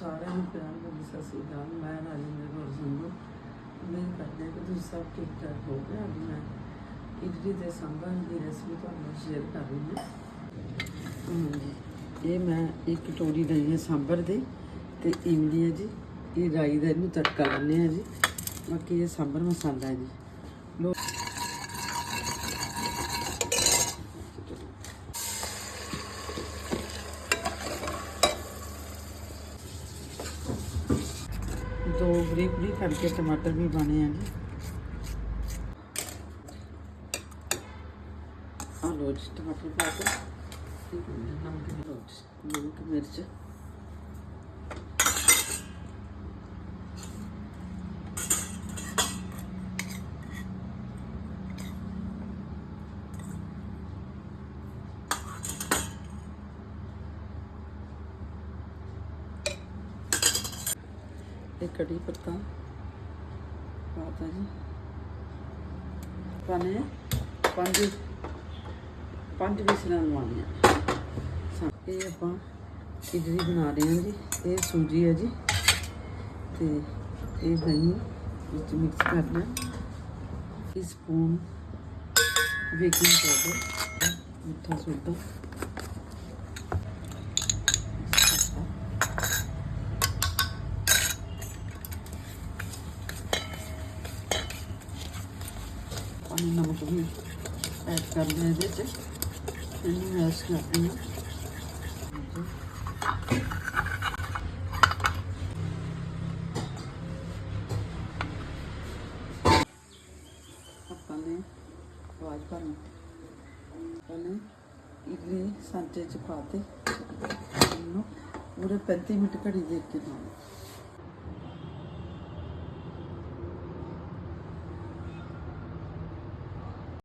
ਸਾਰਿਆਂ ਨੂੰ ਪਿਆਰ ਭਰੀ ਸਤਿ ਸ਼੍ਰੀ ਅਕਾਲ। ਮੈਂ ਰਾਜਿੰਦਰ ਕੌਰ ਸੰਧੂ ਉਮੀਦ ਕਰਦੇ ਕਿ ਤੁਸੀਂ ਸਭ ਠੀਕ ਠਾਕ ਹੋ ਗਏ ਅੱਜ ਮੈਂ ਇਡਲੀ ਦੇ ਸਾਂਭਰ ਦੀ ਰੈਸਪੀ ਤੁਹਾਨੂੰ ਸ਼ੇਅਰ ਕਰ ਰਹੀ ਹਾਂ। ਹਾਂਜੀ ਇਹ ਮੈਂ ਇੱਕ ਕਟੋਰੀ ਲਈ ਹੈ ਸਾਂਬਰ ਦੀ ਤੇ ਇਮਲੀ ਹੈ ਜੀ। ਇਹ ਰਾਈ ਦਾ ਇਹਨੂੰ ਤੜਕਾ ਲਾਉਂਦੇ ਹਾਂ ਜੀ। ਬਾਕੀ ਇਹ ਸਾਂਭਰ ਮਸਾਲਾ ਹੈ ਜੀ। ਲੋ ਦੋ ਬਰੀਕ ਬਰੀਕ ਕਰਕੇ ਟਮਾਟਰ ਵੀ ਪਾਣੇ ਆ ਜੀ। ਆ ਜੀ, ਟਮਾਟਰ ਪਾ ਕੇ। ਨਮਕ ਮਿਰਚ। ਇਹ ਕੜੀ ਪੱਤਾ। ਪਾਤਾ ਜੀ। ਪਾਣੇ ਪੰਜ। ਪੰਜ ਵਿਸਲਾਂ ਲਵਾਉਣੀਆਂ। ਇਹ ਆਪਾਂ ਇਡਲੀ ਬਣਾ ਰਹੇ ਹਾਂ ਜੀ। ਇਹ ਸੂਜੀ ਹੈ ਜੀ। ਤੇ ਇਹ ਦਹੀਂ ਵਿੱਚ ਮਿਕਸ ਕਰਨਾ ਟੀ ਸਪੂਨ ਬੇਕਿੰਗ ਪਾਊਡਰ ਮਿੱਠਾ ਸੋਡਾ ਪਾਣੀ ਨਮਕ ਵੀ ਐਡ ਕਰਨਾ ਇਹਦੇ ਚ ਇਹਨੂੰ ਮੈਸ਼ ਕਰਨਾ ਆਪਾਂ ਨੇ ਆਵਾਜ਼ ਭਰਨੀ। ਆਪਾਂ ਨੇ ਇਡਲੀ ਸਾਂਚੇ ਚ ਪਾ ਤੇ ਇਹਨੂੰ ਪੂਰੇ 35 ਮਿੰਟ ਘੜੀ ਦੇ ਕੇ ਲਾਉਣਾ